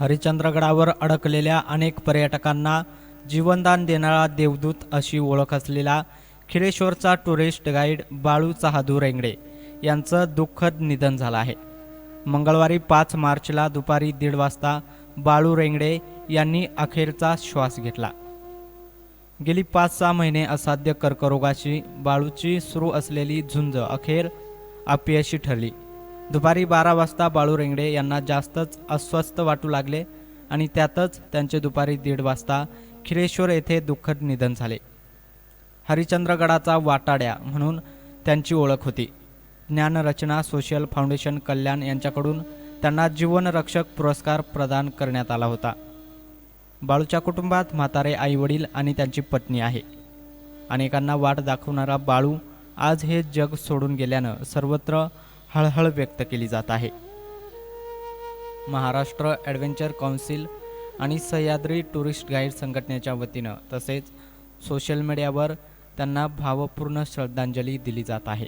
हरिश्चंद्रगडावर अडकलेल्या अनेक पर्यटकांना जीवनदान देणारा देवदूत अशी ओळख असलेला खिळेश्वरचा टुरिस्ट गाईड बाळू चहादू रेंगडे यांचं दुःखद निधन झालं आहे. मंगळवारी पाच मार्चला दुपारी दीड वाजता बाळू रेंगडे यांनी अखेरचा श्वास घेतला. गेली पाच सहा महिने असाध्य कर्करोगाशी बाळूची सुरू असलेली झुंज अखेर अपयशी ठरली. दुपारी बारा वाजता बाळू रेंगडे यांना जास्तच अस्वस्थ वाटू लागले आणि त्यातच त्यांचे दुपारी दीड वाजता खिरेश्वर येथे दुःखद निधन झाले. हरिचंद्रगडाचा वाटाड्या म्हणून त्यांची ओळख होती. ज्ञानरचना सोशल फाउंडेशन कल्याण यांच्याकडून त्यांना जीवनरक्षक पुरस्कार प्रदान करण्यात आला होता. बाळूच्या कुटुंबात म्हातारे आईवडील आणि त्यांची पत्नी आहे. अनेकांना वाट दाखवणारा बाळू आज हे जग सोडून गेल्यानं सर्वत्र हळहळ व्यक्त केली जात आहे. महाराष्ट्र ॲडव्हेंचर काउन्सिल आणि सह्याद्री टुरिस्ट गाईड संघटनेच्या वतीनं तसेच सोशल मीडियावर त्यांना भावपूर्ण श्रद्धांजली दिली जात आहे.